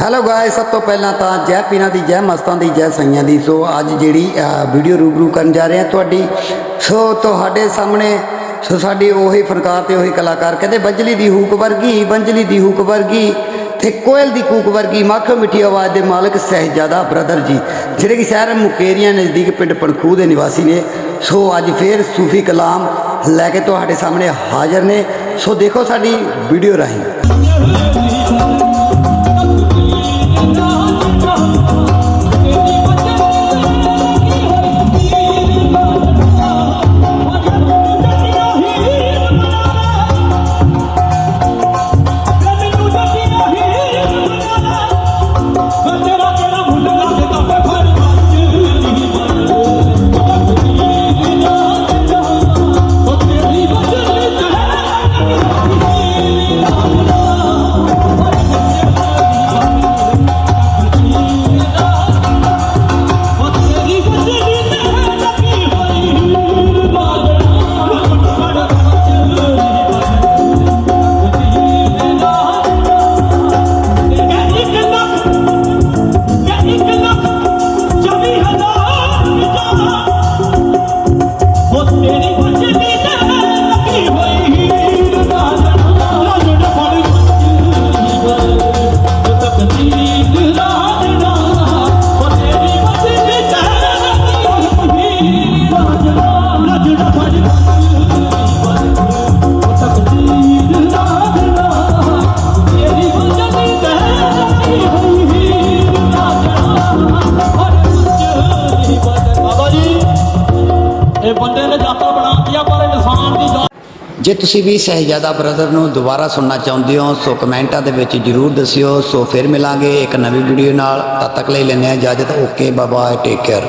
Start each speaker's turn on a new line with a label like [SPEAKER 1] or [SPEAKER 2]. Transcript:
[SPEAKER 1] Hello guys ਸਭ ਤੋਂ ਪਹਿਲਾਂ ਤਾਂ ਜੈ ਪੀਰਾਂ ਦੀ, ਜੈ ਮਸਤਾਂ ਦੀ, ਜੈ ਸਈਆਂ ਦੀ। ਸੋ ਅੱਜ ਜਿਹੜੀ ਵੀਡੀਓ ਰੂਬਰੂ ਕਰਨ ਜਾ ਰਹੇ ਹਾਂ ਤੁਹਾਡੀ। ਸੋ ਤੁਹਾਡੇ ਸਾਹਮਣੇ ਸੋ ਸਾਡੀ ਉਹੀ ਫਨਕਾਰ ਤੇ ਉਹੀ ਕਲਾਕਾਰ ਕਹਿੰਦੇ, ਬੰਜਲੀ ਦੀ ਹੂਕ ਵਰਗੀ, ਬੰਜਲੀ ਦੀ ਹੂਕ ਵਰਗੀ ਤੇ ਕੋਇਲ ਦੀ ਕੂਕ ਵਰਗੀ ਮੱਖ ਮਿੱਠੀ ਆਵਾਜ਼ ਦੇ ਮਾਲਕ ਸਹਿਜਾਦਾ ਬ੍ਰਦਰ ਜੀ। ਜਿਹੜੇ ਕਿ ਸ਼ਹਿਰ ਮੁਕੇਰੀਆਂ ਨਜ਼ਦੀਕ ਪਿੰਡ ਪਣਖੂ ਦੇ ਨਿਵਾਸੀ ਨੇ। ਸੋ ਅੱਜ ਫੇਰ ਸੂਫੀ ਕਲਾਮ ਲੈ ਕੇ ਤੁਹਾਡੇ ਸਾਹਮਣੇ ਹਾਜ਼ਰ ਨੇ। ਸੋ ਦੇਖੋ ਸਾਡੀ ਵੀਡੀਓ ਰਾਹੀਂ। ਜੇ ਤੁਸੀਂ ਵੀ ਸਹਿਜਾਦਾ ਬ੍ਰਦਰ ਨੂੰ ਦੁਬਾਰਾ ਸੁਣਨਾ ਚਾਹੁੰਦੇ ਹੋ, ਸੋ ਕਮੈਂਟਾਂ ਦੇ ਵਿੱਚ ਜਰੂਰ ਦੱਸਿਓ। ਸੋ ਫਿਰ ਮਿਲਾਂਗੇ ਇੱਕ ਨਵੀਂ ਵੀਡੀਓ ਨਾਲ। ਤਦ ਤੱਕ ਲਈ ਲੈਂਦੇ ਹਾਂ ਇਜਾਜ਼ਤ। Okay bye bye take care